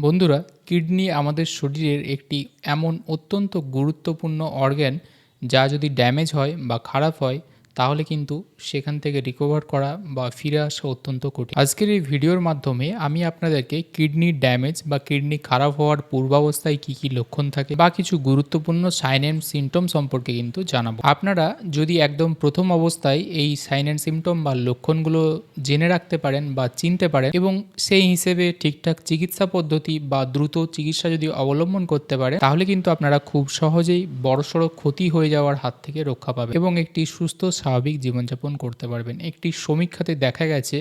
বন্ধুরা, কিডনি আমাদের শরীরের একটি এমন অত্যন্ত গুরুত্বপূর্ণ অর্গ্যান যা যদি ড্যামেজ হয় বা খারাপ হয় তাহলে কিন্তু সেখান থেকে রিকভার করা বা ফিরে আসা অত্যন্ত কঠিন। আজকের এই ভিডিওর মাধ্যমে আমি আপনাদেরকে কিডনির ড্যামেজ বা কিডনি খারাপ হওয়ার পূর্বাবস্থায় কি কি লক্ষণ থাকে বা কিছু গুরুত্বপূর্ণ সাইন অ্যান্ড সিমটম সম্পর্কে কিন্তু জানাব। আপনারা যদি একদম প্রথম অবস্থায় এই সাইন অ্যান্ড সিমটম বা লক্ষণগুলো জেনে রাখতে পারেন বা চিনতে পারেন এবং সেই হিসেবে ঠিকঠাক চিকিৎসা পদ্ধতি বা দ্রুত চিকিৎসা যদি অবলম্বন করতে পারে তাহলে কিন্তু আপনারা খুব সহজেই বড়সড় ক্ষতি হয়ে যাওয়ার হাত থেকে রক্ষা পাবে এবং একটি সুস্থ স্বাভাবিক জীবনযাপন করতে পারবেন। একটি সমীক্ষাতে দেখা গেছে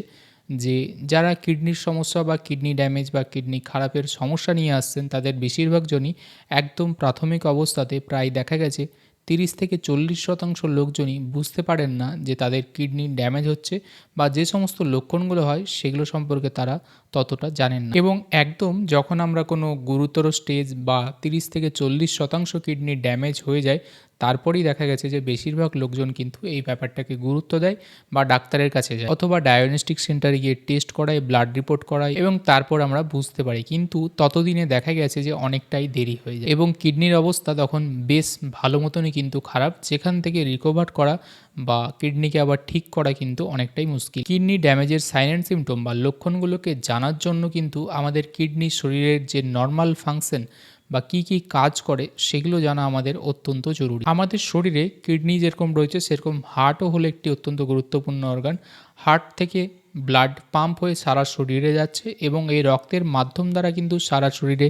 যে, যারা কিডনির সমস্যা বা কিডনি ড্যামেজ বা কিডনি খারাপের সমস্যা নিয়ে আসছেন, তাদের বেশিরভাগ জনই একদম প্রাথমিক অবস্থাতে প্রায় দেখা গেছে তিরিশ থেকে চল্লিশ শতাংশ লোকজনই বুঝতে পারেন না যে তাদের কিডনি ড্যামেজ হচ্ছে বা যে সমস্ত লক্ষণগুলো হয়, সেগুলো সম্পর্কে তারা ততটা জানেন না। এবং একদম যখন আমরা কোনো গুরুতর স্টেজ বা তিরিশ থেকে চল্লিশ শতাংশ কিডনি ড্যামেজ হয়ে যায় তারপরেই দেখা গেছে যে বেশিরভাগ লোকজন কিন্তু এই ব্যাপারটাকে গুরুত্ব দেয় বা ডাক্তারের কাছে যায়। অথবা ডায়াগনস্টিক সেন্টারে গিয়ে টেস্ট করায়, ব্লাড রিপোর্ট করায় এবং তারপর আমরা বুঝতে পারি। কিন্তু ততদিনে দেখা গেছে যে অনেকটাই দেরি হয়ে যায় এবং কিডনির অবস্থা তখন বেশ ভালো মতনই কিন্তু খারাপ। যেখান থেকে রিকভার করা বা কিডনিকে আবার ঠিক করা কিন্তু অনেকটাই মুশকিল। কিডনি ড্যামেজের সাইন অ্যান্ড সিমটম বা লক্ষণগুলোকে জানার জন্য কিন্তু আমাদের কিডনি শরীরের যে নর্মাল ফাংশন বা কি কি কাজ করে, সেগুলো জানা আমাদের অত্যন্ত জরুরি। আমাদের শরীরে কিডনি যেরকম রয়েছে, সেরকম হার্টও হলো একটি অত্যন্ত গুরুত্বপূর্ণ অর্গান হার্ট থেকে ব্লাড পাম্প হয়ে সারা শরীরে যাচ্ছে এবং এই রক্তের মাধ্যম দ্বারা কিন্তু সারা শরীরে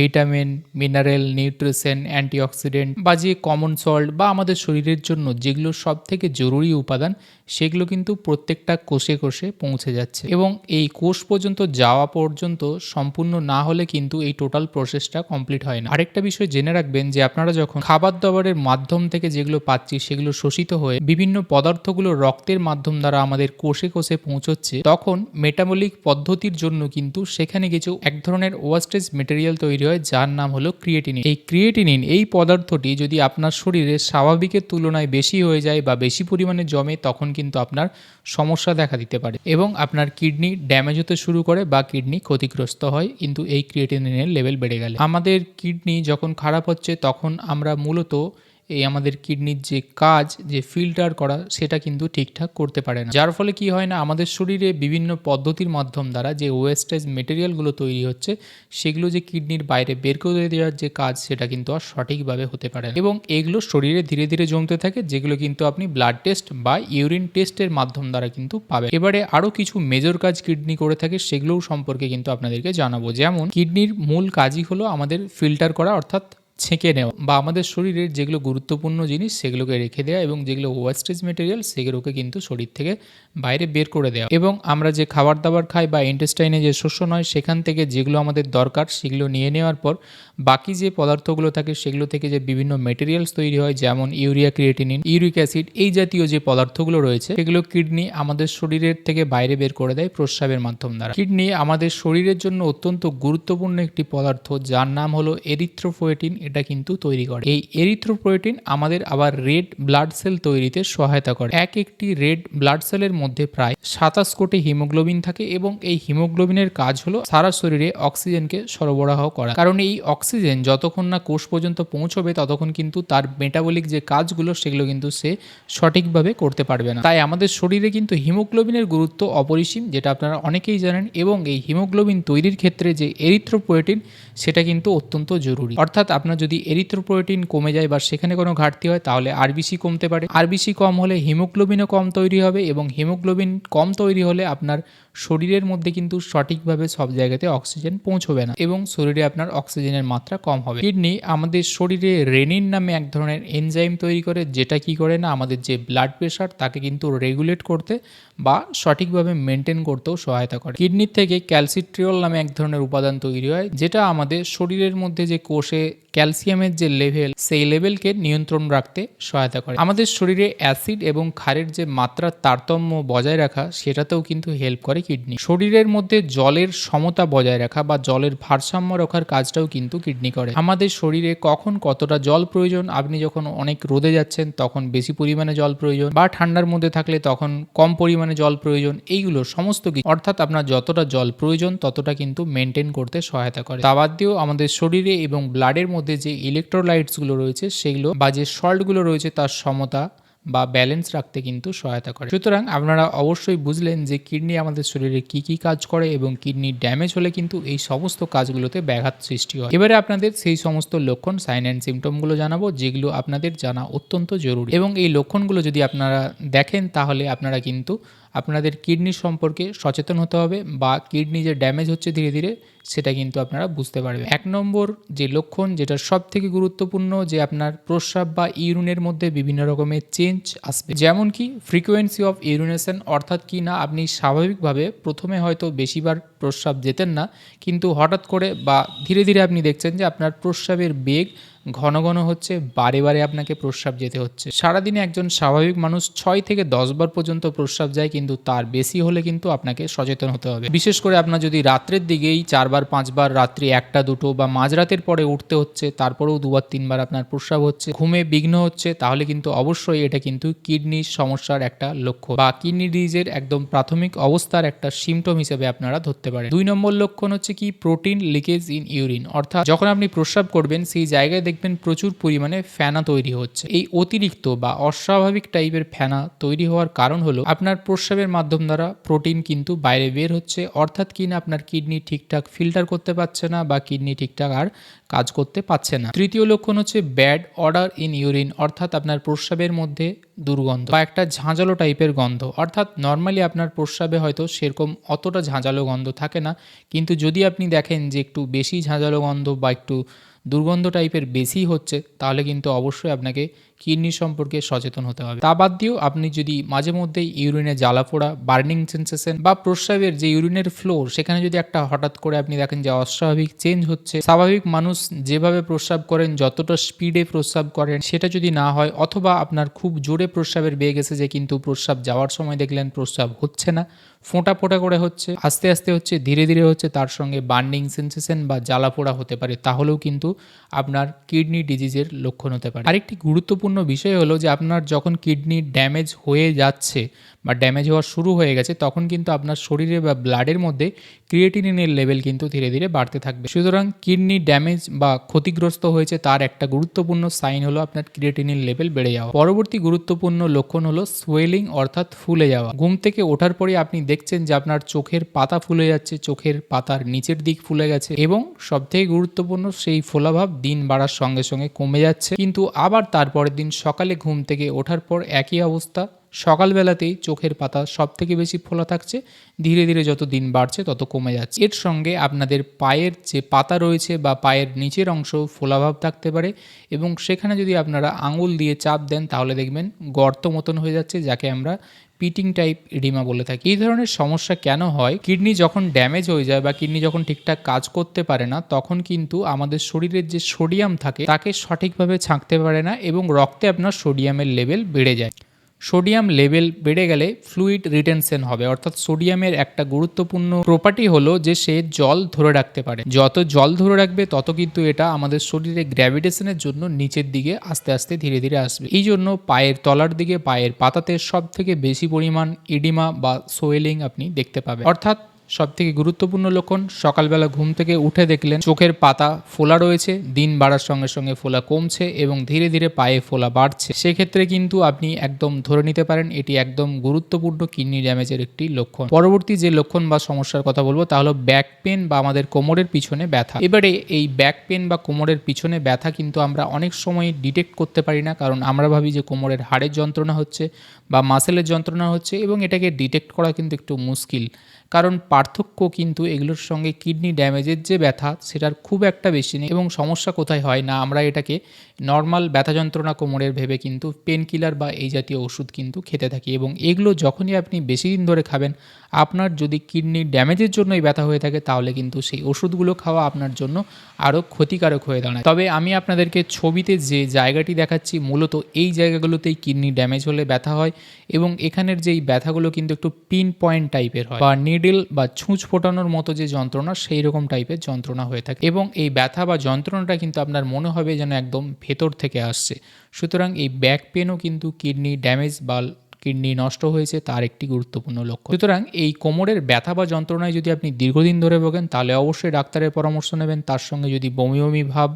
ভিটামিন, মিনারেল, নিউট্রিশন, অ্যান্টিঅক্সিডেন্ট বা যে কমন সল্ট বা আমাদের শরীরের জন্য যেগুলো সব থেকে জরুরি উপাদান, সেগুলো কিন্তু প্রত্যেকটা কোষে কোষে পৌঁছে যাচ্ছে। এবং এই কোষ পর্যন্ত যাওয়া পর্যন্ত সম্পূর্ণ না হলে কিন্তু এই টোটাল প্রসেসটা কমপ্লিট হয় না। আরেকটা বিষয় জেনে রাখবেন যে আপনারা যখন খাবার দাবারের মাধ্যম থেকে যেগুলো পাচ্ছি, সেগুলো শোষিত হয়ে বিভিন্ন পদার্থগুলো রক্তের মাধ্যম দ্বারা আমাদের কোষে কোষে পৌঁছচ্ছে, তখন মেটাবলিক পদ্ধতির জন্য কিন্তু সেখানে কিছু এক ধরনের ওয়াস্টেজ মেটেরিয়াল তৈরি হয়। যার নাম হলো ক্রিয়েটিনিন। এই ক্রিয়েটিনিন, এই পদার্থটি যদি আপনার শরীরে স্বাভাবিকের তুলনায় বেশি হয়ে যায় বা বেশি পরিমাণে জমে, তখন কিন্তু আপনার সমস্যা দেখা দিতে পারে এবং আপনার কিডনি ড্যামেজ হতে শুরু করে বা কিডনি ক্ষতিগ্রস্ত হয়, কিন্তু এই ক্রিয়েটিনিনের লেভেল বেড়ে গেলে। আমাদের কিডনি যখন খারাপ হচ্ছে, তখন আমরা মূলত এই আমাদের কিডনির যে কাজ, যে ফিল্টার করা, সেটা কিন্তু ঠিকঠাক করতে পারে না। যার ফলে কি হয় না, আমাদের শরীরে বিভিন্ন পদ্ধতির মাধ্যম দ্বারা যে ওয়েস্টেজ মেটেরিয়ালগুলো তৈরি হচ্ছে, সেগুলো যে কিডনির বাইরে বের করে দেওয়ার যে কাজ, সেটা কিন্তু আর সঠিকভাবে হতে পারে এবং এগুলো শরীরে ধীরে ধীরে জমতে থাকে, যেগুলো কিন্তু আপনি ব্লাড টেস্ট বা ইউরিন টেস্টের মাধ্যম দ্বারা কিন্তু পাবেন। এবারে আরও কিছু মেজর কাজ কিডনি করে থাকে, সেগুলোও সম্পর্কে কিন্তু আপনাদেরকে জানাব। যেমন, কিডনির মূল কাজই হলো আমাদের ফিল্টার করা, অর্থাৎ ছেঁকে নেওয়া বা আমাদের শরীরের যেগুলো গুরুত্বপূর্ণ জিনিস সেগুলোকে রেখে দেওয়া এবং যেগুলো ওয়েস্টেজ মেটেরিয়াল সেগুলোকে কিন্তু শরীর থেকে বাইরে বের করে দেওয়া এবং আমরা যে খাবার দাবার খাই বা ইন্টেস্টাইনে যে শোষণ হয় সেখান থেকে যেগুলো আমাদের দরকার সেগুলো নিয়ে নেওয়ার পর বাকি যে পদার্থগুলো থাকে সেগুলো থেকে যে বিভিন্ন মেটেরিয়ালস তৈরি হয়, যেমন ইউরিয়া ক্রিয়েটিনিন ইউরিক অ্যাসিড এই জাতীয় যে পদার্থগুলো রয়েছে, সেগুলো কিডনি আমাদের শরীরের থেকে বাইরে বের করে দেয় প্রস্রাবের মাধ্যম দ্বারা। কিডনি আমাদের শরীরের জন্য অত্যন্ত গুরুত্বপূর্ণ একটি পদার্থ, যার নাম হলো এরিথ্রোফোয়েটিন এটা কিন্তু তৈরি করে। এই এরিথ্রোপোয়েটিন আমাদের আবার রেড ব্লাড সেল তৈরিতে সহায়তা করে। এক একটি রেড ব্লাড সেলের মধ্যে প্রায় সাতাশ কোটি হিমোগ্লোবিন থাকে এবং এই হিমোগ্লোবিনের কাজ হলো সারা শরীরে অক্সিজেনকে সরবরাহ করা। কারণ এই অক্সিজেন যতক্ষণ না কোষ পর্যন্ত পৌঁছবে ততক্ষণ কিন্তু তার মেটাবলিক যে কাজগুলো সেগুলো কিন্তু সে সঠিকভাবে করতে পারবে না। তাই আমাদের শরীরে কিন্তু হিমোগ্লোবিনের গুরুত্ব অপরিসীম, যেটা আপনারা অনেকেই জানেন, এবং এই হিমোগ্লোবিন তৈরির ক্ষেত্রে যে এরিথ্রোপোয়েটিন সেটা কিন্তু অত্যন্ত জরুরি। অর্থাৎ আপনার যদি এরিথ্রোপ্রোটিন কমে যায় বা সেখানে কোনো ঘাটতি হয়, তাহলে আরবিসি কমতে পারে। আরবিসি কম হলে হিমোগ্লোবিনও কম তৈরি হবে এবং হিমোগ্লোবিন কম তৈরি হলে আপনার শরীরের মধ্যে কিন্তু সঠিকভাবে সব জায়গাতে অক্সিজেন পৌঁছবে না এবং শরীরে আপনার অক্সিজেনের মাত্রা কম হবে। কিডনি আমাদের শরীরে রেনিন নামে এক ধরনের এনজাইম তৈরি করে, যেটা কি করে না আমাদের যে ব্লাড প্রেশার তাকে কিন্তু রেগুলেট করতে বা সঠিকভাবে মেনটেন করতেও সহায়তা করে। কিডনির থেকে ক্যালসিট্রিওল নামে এক ধরনের উপাদান তৈরি হয়, যেটা আমাদের শরীরের মধ্যে যে কোষে ক্যালসিয়ামের যে লেভেল সেই লেভেলকে নিয়ন্ত্রণ রাখতে সহায়তা করে। আমাদের শরীরে অ্যাসিড এবং ক্ষারের যে মাত্রার তারতম্য বজায় রাখা, সেটাতেও কিন্তু হেল্প করে করে কিডনি। শরীরের মধ্যে জলের সমতা বজায় রাখা বা জলের ভারসাম্য রাখার কাজটাও কিন্তু কিডনি করে। আমাদের শরীরে কখন কতটা জল প্রয়োজন, আপনি যখন অনেক রোদে যাচ্ছেন তখন বেশি পরিমাণে জল প্রয়োজন বা ঠান্ডার মধ্যে থাকলে তখন কম পরিমাণে জল প্রয়োজন, এইগুলো সমস্ত কিছু অর্থাৎ আপনার যতটা জল প্রয়োজন ততটা কিন্তু মেনটেন করতে সহায়তা করে। তা বাদ দিয়েও আমাদের শরীরে এবং ব্লাডের মধ্যে যে ইলেকট্রোলাইটসগুলো রয়েছে, সেগুলো বা যে সল্টগুলো রয়েছে তার সমতা বা ব্যালেন্স রাখতে কিন্তু সহায়তা করে। সুতরাং আপনারা অবশ্যই বুঝলেন যে কিডনি আমাদের শরীরে কি কি কাজ করে এবং কিডনি ড্যামেজ হলে কিন্তু এই সমস্ত কাজগুলোতে ব্যাঘাত সৃষ্টি হয়। এবারে আপনাদের সেই সমস্ত লক্ষণ সাইন অ্যান্ড সিমটমগুলো জানাব, যেগুলো আপনাদের জানা অত্যন্ত জরুরি। এবং এই লক্ষণগুলো যদি আপনারা দেখেন, তাহলে আপনারা কিন্তু আপনাদের কিডনি সম্পর্কে সচেতন হতে হবে বা কিডনি যে ড্যামেজ হচ্ছে ধীরে ধীরে, সেটা কিন্তু আপনারা বুঝতে পারবেন। এক নম্বর যে লক্ষণ যেটা সব থেকে গুরুত্বপূর্ণ যে আপনার প্রস্রাব বা ইউরিনের মধ্যে বিভিন্ন রকমের চেঞ্জ আসবে। যেমন কি ফ্রিকোয়েন্সি অফ ইউরিনেশন অর্থাৎ কি না আপনি স্বাভাবিকভাবে প্রথমে হয়তো বেশিবার প্রস্রাব যেতেন না, কিন্তু হঠাৎ করে বা ধীরে ধীরে আপনি দেখছেন যে আপনার প্রস্রাবের বেগ ঘন ঘন হচ্ছে, বারে বারে আপনাকে প্রস্রাব যেতে হচ্ছে। সারাদিনে একজন স্বাভাবিক মানুষ ছয় থেকে দশ বার পর্যন্ত প্রস্রাব যায়, কিন্তু তার বেশি হলে কিন্তু আপনাকে সচেতন হতে হবে। বিশেষ করে আপনার যদি রাত্রের দিকেই চারবার, পাঁচবার, রাত্রি একটা, দুটো বা মাঝরাতের পরে উঠতে হচ্ছে, তারপরেও দুবার, তিনবার আপনার প্রস্রাব হচ্ছে, ঘুমে বিঘ্ন হচ্ছে, তাহলে কিন্তু অবশ্যই এটা কিন্তু কিডনির সমস্যার একটা লক্ষ্য বা কিডনি ডিজিজের একদম প্রাথমিক অবস্থার একটা সিমটম হিসেবে আপনারা ধরতে পারেন। দুই নম্বর লক্ষণ হচ্ছে কি? Protein leakage in urine. অর্থাৎ যখন আপনি প্রস্রাব করবেন, সেই জায়গায় দেখবেন প্রচুর পরিমাণে ফেনা তৈরি হচ্ছে। এই অতিরিক্ত বা অস্বাভাবিক টাইপের ফেনা তৈরি হওয়ার কারণ হলো আপনার প্রস্রাবের মাধ্যম দ্বারা প্রোটিন কিন্তু বাইরে বের হচ্ছে, অর্থাৎ কিনা আপনার কিডনি ঠিকঠাক ফিল্টার করতে পারছে না বা কিডনি ঠিকঠাক আর কাজ করতে পারছে না। তৃতীয় লক্ষণ হচ্ছে ব্যাড অর্ডার ইন ইউরিন অর্থাৎ আপনার প্রস্রাবের মধ্যে দুর্গন্ধ বা একটা ঝাঁঝালো টাইপের গন্ধ। অর্থাৎ নর্মালি আপনার প্রস্রাবে হয়তো সেরকম অতটা ঝাঁঝালো গন্ধ থাকে না, কিন্তু যদি আপনি দেখেন যে একটু বেশি ঝাঁঝালো গন্ধ বা একটু দুর্গন্ধ টাইপের বেশি হচ্ছে তাহলে কিন্তু অবশ্যই আপনাকে কিডনি সম্পর্কে সচেতন হতে হবে। তা বাদ দিয়েও আপনি যদি মাঝে মধ্যেই ইউরিনে জ্বালা পোড়া বার্নিং সেন্সেশন বা প্রস্রাবের যে ইউরিনের ফ্লোর, সেখানে যদি একটা হঠাৎ করে আপনি দেখেন যে অস্বাভাবিক চেঞ্জ হচ্ছে, স্বাভাবিক মানুষ যেভাবে প্রস্রাব করেন, যতটা স্পিডে প্রস্রাব করেন, সেটা যদি না হয় অথবা আপনার খুব জোরে প্রস্রাবের বেগ এসেছে কিন্তু প্রস্রাব যাওয়ার সময় দেখলেন প্রস্রাব হচ্ছে না, ফোঁটা ফোঁটা করে হচ্ছে, আস্তে আস্তে হচ্ছে, ধীরে ধীরে হচ্ছে, তার সঙ্গে বার্নিং সেন্সেশন বা জ্বালা পোড়া হতে পারে, তাহলেও কিন্তু আপনার কিডনি ডিজিজের লক্ষণ হতে পারে। আরেকটি গুরুত্বপূর্ণ বিষয় হলো যে আপনার যখন কিডনি ড্যামেজ হয়ে যাচ্ছে বা ড্যামেজ হওয়া শুরু হয়ে গেছে, তখন কিন্তু আপনার শরীরে বা ব্লাডের মধ্যে ক্রিয়েটিনিনের লেভেল কিন্তু ধীরে ধীরে বাড়তে থাকবে। সুতরাং কিডনি ড্যামেজ বা ক্ষতিগ্রস্ত হয়েছে তার একটা গুরুত্বপূর্ণ সাইন হলো আপনার ক্রিয়েটিনিন লেভেল বেড়ে যাওয়া। পরবর্তী গুরুত্বপূর্ণ লক্ষণ হলো সোয়েলিং অর্থাৎ ফুলে যাওয়া। ঘুম থেকে ওঠার পরে আপনি দেখছেন যে আপনার চোখের পাতা ফুলে যাচ্ছে, চোখের পাতার নিচের দিক ফুলে গেছে এবং সবথেকে গুরুত্বপূর্ণ সেই ফোলাভাব দিন বাড়ার সঙ্গে সঙ্গে কমে যাচ্ছে। কিন্তু আবার তারপরের দিন সকালে ঘুম থেকে ওঠার পর একই অবস্থা সকালবেলাতেই চোখের পাতা সব থেকে বেশি ফোলা থাকছে। ধীরে ধীরে যত দিন বাড়ছে, তত কমে যাচ্ছে। এর সঙ্গে আপনাদের পায়ের যে পাতা রয়েছে বা পায়ের নিচের অংশ ফোলাভাব থাকতে পারে এবং সেখানে যদি আপনারা আঙুল দিয়ে চাপ দেন, তাহলে দেখবেন গর্ত মতন হয়ে যাচ্ছে, যাকে আমরা পিটিং টাইপ এডিমা বলে থাকি। এই ধরনের সমস্যা কেন হয়? কিডনি যখন ড্যামেজ হয়ে যায় বা কিডনি যখন ঠিকঠাক কাজ করতে পারে না, তখন কিন্তু আমাদের শরীরের যে সোডিয়াম থাকে, তাকে সঠিকভাবে ছাঁকতে পারে না এবং রক্তে আপনার সোডিয়ামের লেভেল বেড়ে যায়। সোডিয়াম লেভেল বেড়ে গেলে ফ্লুইড রিটেনশন হবে। অর্থাৎ সোডিয়ামের একটা গুরুত্বপূর্ণ প্রপার্টি হলো যে সে জল ধরে রাখতে পারে। যত জল ধরে রাখবে, তত কিন্তু এটা আমাদের শরীরে গ্র্যাভিটেশনের জন্য নিচের দিকে আস্তে আস্তে ধীরে ধীরে আসবে। এই জন্য পায়ের তলার দিকে, পায়ের পাতাতে সব থেকে বেশি পরিমাণ ইডিমা বা সোয়েলিং আপনি দেখতে পাবেন। অর্থাৎ সব থেকে গুরুত্বপূর্ণ লক্ষণ, সকালবেলা ঘুম থেকে উঠে দেখলেন চোখের পাতা ফোলা রয়েছে, দিন বাড়ার সঙ্গে সঙ্গে ফোলা কমছে এবং ধীরে ধীরে পায়ে ফোলা বাড়ছে। সেক্ষেত্রে কিন্তু আপনি একদম ধরে নিতে পারেন, এটি একদম গুরুত্বপূর্ণ কিডনি ড্যামেজের একটি লক্ষণ। পরবর্তী যে লক্ষণ বা সমস্যার কথা বলব, তা হলো ব্যাক পেন বা আমাদের কোমরের পিছনে ব্যথা। এবারে এই ব্যাক পেন বা কোমরের পিছনে ব্যথা কিন্তু আমরা অনেক সময় ডিটেক্ট করতে পারি না, কারণ আমরা ভাবি যে কোমরের হাড়ের যন্ত্রণা হচ্ছে বা মাসেলের যন্ত্রণা হচ্ছে এবং এটাকে ডিটেক্ট করা কিন্তু একটু মুশকিল। কারণ পার্থক্য কিন্তু এগুলোর সঙ্গে কিডনি ড্যামেজের যে ব্যথা সেটার খুব একটা বেশি নেই এবং সমস্যা কোথায় হয় না, আমরা এটাকে নর্মাল ব্যথা যন্ত্রণা কোমরের ভেবে কিন্তু পেন কিলার বা এই জাতীয় ওষুধ কিন্তু খেতে থাকি এবং এগুলো যখনই আপনি বেশি দিন ধরে খাবেন, আপনার যদি কিডনি ড্যামেজের জন্যই ব্যথা হয়ে থাকে তাহলে কিন্তু সেই ওষুধগুলো খাওয়া আপনার জন্য আরও ক্ষতিকারক হয়ে দাঁড়ায়। তবে আমি আপনাদেরকে ছবিতে যে জায়গাটি দেখাচ্ছি মূলত এই জায়গাগুলোতেই কিডনি ড্যামেজ হলে ব্যথা হয় এবং এখানের যেই ব্যথাগুলো কিন্তু একটু পিন পয়েন্ট টাইপের হয় বা নিডল বা ছুঁচ ফোটানোর মতো যে যন্ত্রণা, সেই রকম টাইপের যন্ত্রণা হয়ে থাকে এবং এই ব্যথা বা যন্ত্রণাটা কিন্তু আপনার মনে হবে যেন একদম ভেতর থেকে আসছে। সুতরাং এই ব্যাক পেনও কিন্তু কিডনি ড্যামেজ বা কিডনি নষ্ট হয়েছে তার একটি গুরুত্বপূর্ণ লক্ষ্য সুতরাং এই কোমরের ব্যথা বা যন্ত্রণায় যদি আপনি দীর্ঘদিন ধরে ভোগেন, তাহলে অবশ্যই ডাক্তারের পরামর্শ নেবেন। তার সঙ্গে যদি বমি বমি ভাব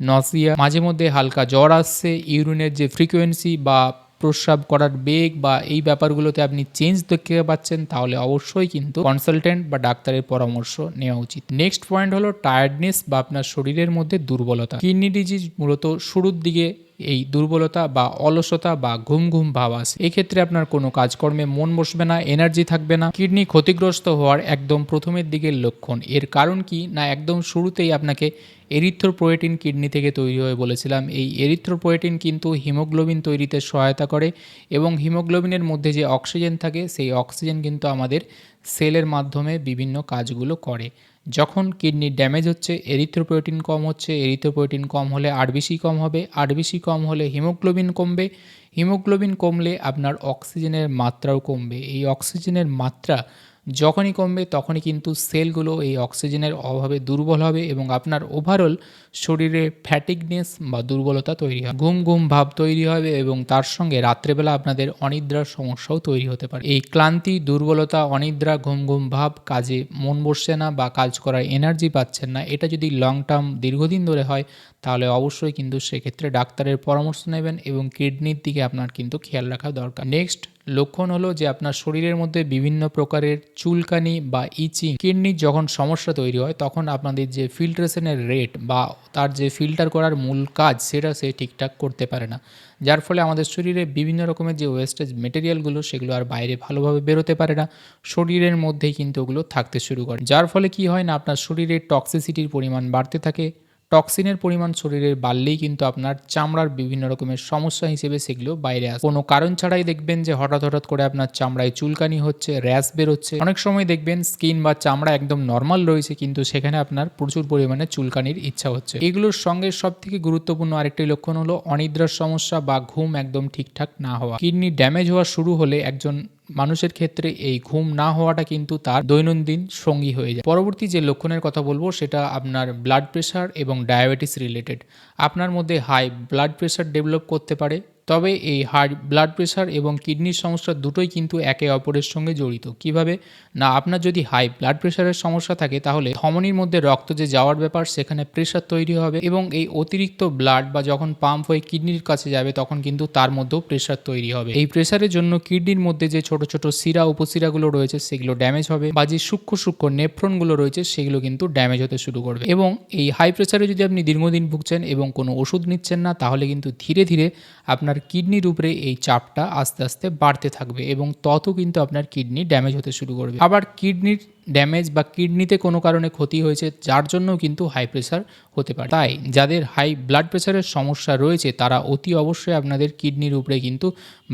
নসিয়া মাঝে মধ্যে হালকা জ্বর আসছে, ইউরিনের যে ফ্রিকোয়েন্সি বা প্রস্রাব করার বেগ বা এই ব্যাপারগুলোতে আপনি চেঞ্জ দেখতে পাচ্ছেন, তাহলে অবশ্যই কিন্তু কনসালটেন্ট বা ডাক্তারের পরামর্শ নেওয়া উচিত। নেক্সট পয়েন্ট হলো টায়ার্ডনেস বা আপনার শরীরের মধ্যে দুর্বলতা। কিডনি ডিজিজ মূলত শুরুর দিকে এই দুর্বলতা বা অলসতা বা ঘুম ঘুম ভাব আসে এক্ষেত্রে আপনার কোনো কাজকর্মে মন বসবে না এনার্জি থাকবে না। কিডনি ক্ষতিগ্রস্ত হওয়ার একদম প্রথমের দিকের লক্ষণ। এর কারণ কি? না, একদম শুরুতেই আপনাকে এরিথ্রোপোয়েটিন কিডনি থেকে তৈরি হয়ে বলেছিলাম। এই এরিথ্রোপোয়েটিন কিন্তু হিমোগ্লোবিন তৈরিতে সহায়তা করে এবং হিমোগ্লোবিনের মধ্যে যে অক্সিজেন থাকে, সেই অক্সিজেন কিন্তু আমাদের সেলের মাধ্যমে বিভিন্ন কাজগুলো করে। যখন কিডনির ড্যামেজ হচ্ছে এরিথ্রোপ্রোটিন কম হচ্ছে এরিথ্রোপ্রোটিন কম হলে আরবিসি কম হবে আরবিসি কম হলে হিমোগ্লোবিন কমবে। হিমোগ্লোবিন কমলে আপনার অক্সিজেনের মাত্রাও কমবে। এই অক্সিজেনের মাত্রা যখনই কমবে, তখনই কিন্তু সেলগুলো এই অক্সিজেনের অভাবে দুর্বল হবে এবং আপনার ওভারঅল শরীরে ফ্যাটিকনেস বা দুর্বলতা তৈরি হবে। ঘুম ঘুম ভাব তৈরি হবে এবং তার সঙ্গে রাত্রেবেলা আপনাদের অনিদ্রার সমস্যাও তৈরি হতে পারে। এই ক্লান্তি, দুর্বলতা, অনিদ্রা, ঘুম ঘুম ভাব কাজে মন বসছে না বা কাজ করার এনার্জি পাচ্ছেন না, এটা যদি লং টার্ম দীর্ঘদিন ধরে হয়, তাহলে অবশ্যই কিন্তু সেক্ষেত্রে ডাক্তারের পরামর্শ নেবেন এবং কিডনির দিকে আপনার কিন্তু খেয়াল রাখা দরকার। নেক্সট লক্ষণ হলো যে আপনার শরীরের মধ্যে বিভিন্ন প্রকারের চুলকানি বা ইচিং, কিডনির যখন সমস্যা তৈরি হয়, তখন আপনাদের যে ফিল্ট্রেশনের রেট বা তার যে ফিল্টার করার মূল কাজ, সেটা সে ঠিকঠাক করতে পারে না। যার ফলে আমাদের শরীরে বিভিন্ন রকমের যে ওয়েস্টেজ মেটেরিয়ালগুলো সেগুলো আর বাইরে ভালোভাবে বেরোতে পারে না। শরীরের মধ্যেই কিন্তু ওগুলো থাকতে শুরু করে। যার ফলে কি হয় না, আপনার শরীরে টক্সিসিটির পরিমাণ বাড়তে থাকে। টক্সিনের পরিমাণ শরীরের বাড়লেই কিন্তু আপনার চামড়ার বিভিন্ন রকমের সমস্যা হিসেবে সেগুলো বাইরে আসে। কোনো কারণ ছাড়াই দেখবেন যে হঠাৎ হঠাৎ করে আপনার চামড়ায় চুলকানি হচ্ছে, র্যাশ বেরোচ্ছে। অনেক সময় দেখবেন স্কিন বা চামড়া একদম নর্মাল রয়েছে, কিন্তু সেখানে আপনার প্রচুর পরিমাণে চুলকানির ইচ্ছা হচ্ছে। এগুলোর সঙ্গে সব থেকে গুরুত্বপূর্ণ আরেকটি লক্ষণ হলো অনিদ্রার সমস্যা বা ঘুম একদম ঠিকঠাক না হওয়া। কিডনি ড্যামেজ হওয়া শুরু হলে একজন মানুষের ক্ষেত্রে এই ঘুম না হওয়াটা কিন্তু তার দৈনন্দিন সঙ্গী হয়ে যায়। পরবর্তী যে লক্ষণের কথা বলব, সেটা আপনার ব্লাড প্রেশার এবং ডায়াবেটিস রিলেটেড আপনার মধ্যে হাই ব্লাড প্রেশার ডেভেলপ করতে পারে তবে এই হাই ব্লাড প্রেশার এবং কিডনির সমস্যা দুটোই কিন্তু একে অপরের সঙ্গে জড়িত। কীভাবে? না, আপনার যদি হাই ব্লাড প্রেশারের সমস্যা থাকে, তাহলে ধমনির মধ্যে রক্ত যে যাওয়ার ব্যাপার, সেখানে প্রেশার তৈরি হবে এবং এই অতিরিক্ত ব্লাড বা যখন পাম্প হয়ে কিডনির কাছে যাবে, তখন কিন্তু তার মধ্যেও প্রেশার তৈরি হবে। এই প্রেশারের জন্য কিডনির মধ্যে যে ছোট ছোট শিরা, উপশিরাগুলো রয়েছে, সেগুলো ড্যামেজ হবে বা যে সূক্ষ্ম সূক্ষ্ম নেফ্রনগুলো রয়েছে, সেগুলো কিন্তু ড্যামেজ হতে শুরু করবে এবং এই হাই প্রেশারে যদি আপনি দীর্ঘদিন ভুগছেন এবং কোনো ওষুধ নিচ্ছেন না, তাহলে কিন্তু ধীরে ধীরে আপনার কিডনির উপরে এই চাপটা আস্তে আস্তে বাড়তে থাকবে এবং তত কিন্তু আপনার কিডনি ড্যামেজ হতে শুরু করবে। আবার কিডনির ড্যামেজ বা কিডনিতে কোনো কারণে ক্ষতি হয়েছে, যার জন্য কিন্তু হাই প্রেশার হতে পারে। তাই যাদের হাই ব্লাড প্রেশারের সমস্যা রয়েছে, তারা অতি অবশ্যই আপনাদের কিডনির উপরে কিন্তু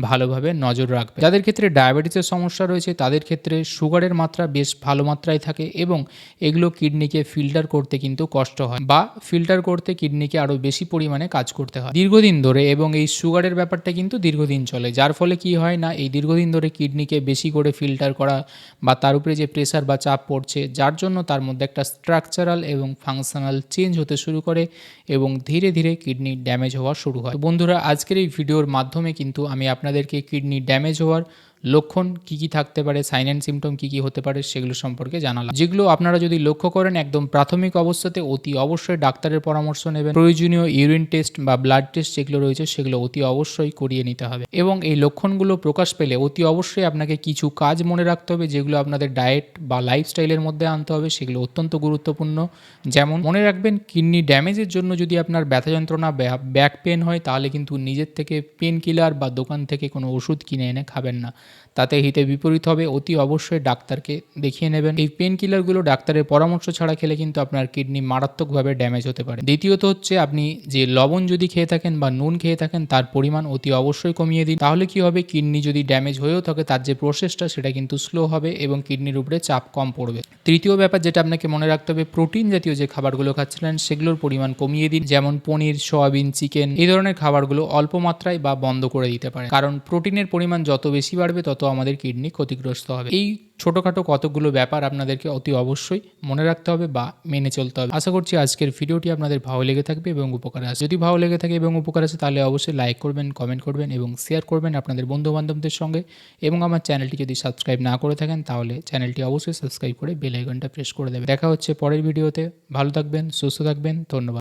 ভালোভাবে নজর রাখবে। যাদের ক্ষেত্রে ডায়াবেটিসের সমস্যা রয়েছে, তাদের ক্ষেত্রে সুগারের মাত্রা বেশ ভালো মাত্রায় থাকে এবং এগুলো কিডনিকে ফিল্টার করতে কিন্তু কষ্ট হয় বা ফিল্টার করতে কিডনিকে আরও বেশি পরিমাণে কাজ করতে হয়। দীর্ঘদিন ধরে এবং এই সুগারের ব্যাপারটা কিন্তু দীর্ঘদিন চলে, যার ফলে কি হয় না, এই দীর্ঘদিন ধরে কিডনিকে বেশি করে ফিল্টার করা বা তার উপরে যে প্রেশার বা চাপ পড়ছে, যার জন্য তার মধ্যে একটা স্ট্রাকচারাল এবং ফাংশনাল চেঞ্জ হতে শুরু করে এবং ধীরে ধীরে কিডনি ড্যামেজ হওয়া শুরু হয়। বন্ধুরা, আজকের এই ভিডিওর মাধ্যমে কিন্তু আমি আপনাদেরকে কিডনি ড্যামেজ হওয়ার লক্ষণ কি কি থাকতে পারে সাইন অ্যান্ড সিমটম কি কি হতে পারে সেগুলো সম্পর্কে জানালাম। যেগুলো আপনারা যদি লক্ষ্য করেন, একদম প্রাথমিক অবস্থাতে অতি অবশ্যই ডাক্তারের পরামর্শ নেবেন। প্রয়োজনীয় ইউরিন টেস্ট বা ব্লাড টেস্ট যেগুলো রয়েছে, সেগুলো অতি অবশ্যই করিয়ে নিতে হবে। এবং এই লক্ষণগুলো প্রকাশ পেলে অতি অবশ্যই আপনাকে কিছু কাজ মনে রাখতে হবে, যেগুলো আপনাদের ডায়েট বা লাইফস্টাইলের মধ্যে আনতে হবে, সেগুলো অত্যন্ত গুরুত্বপূর্ণ। যেমন মনে রাখবেন কিডনি ড্যামেজের জন্য যদি আপনার ব্যথা যন্ত্রণা ব্যাক পেন হয়, তাহলে কিন্তু নিজের থেকে পেন কিলার বা দোকান থেকে কোনো ওষুধ কিনে এনে খাবেন না। তাতে হিতে বিপরীত হবে। অতি অবশ্যই ডাক্তারকে দেখিয়ে নেবেন। এই পেন কিলারগুলো ডাক্তারের পরামর্শ ছাড়া খেলে কিন্তু আপনার কিডনি মারাত্মকভাবে ড্যামেজ হতে পারে। দ্বিতীয়ত হচ্ছে আপনি যে লবণ যদি খেয়ে থাকেন বা নুন খেয়ে থাকেন, তার পরিমাণ অতি অবশ্যই কমিয়ে দিন। তাহলে কি হবে? কিডনি যদি ড্যামেজ হয়েও থাকে, তার যে প্রসেসটা সেটা কিন্তু স্লো হবে এবং কিডনির উপরে চাপ কম পড়বে। তৃতীয় ব্যাপার যেটা আপনাকে মনে রাখতে হবে প্রোটিন জাতীয় যে খাবারগুলো খাচ্ছিলেন, সেগুলোর পরিমাণ কমিয়ে দিন। যেমন পনির, সয়াবিন চিকেন এই ধরনের খাবারগুলো অল্প মাত্রায় বা বন্ধ করে দিতে পারে কারণ প্রোটিনের পরিমাণ যত বেশি বাড়বে তত আমাদের কিডনি ক্ষতিগ্রস্ত হবে। এই ছোটোখাটো কতগুলো ব্যাপার আপনাদেরকে অতি অবশ্যই মনে রাখতে হবে বা মেনে চলতে হবে। আশা করছি আজকের ভিডিওটি আপনাদের ভালো লেগে থাকবে এবং উপকার আসবে। যদি ভালো লেগে থাকে এবং উপকার আসে, তাহলে অবশ্যই লাইক করবেন কমেন্ট করবেন এবং শেয়ার করবেন আপনাদের বন্ধু বান্ধবদের সঙ্গে। এবং আমার চ্যানেলটি যদি সাবস্ক্রাইব না করে থাকেন, তাহলে চ্যানেলটি অবশ্যই সাবস্ক্রাইব করে বেল আইকনটা প্রেস করে দেবেন। দেখা হচ্ছে পরের ভিডিওতে। ভালো থাকবেন, সুস্থ থাকবেন, ধন্যবাদ।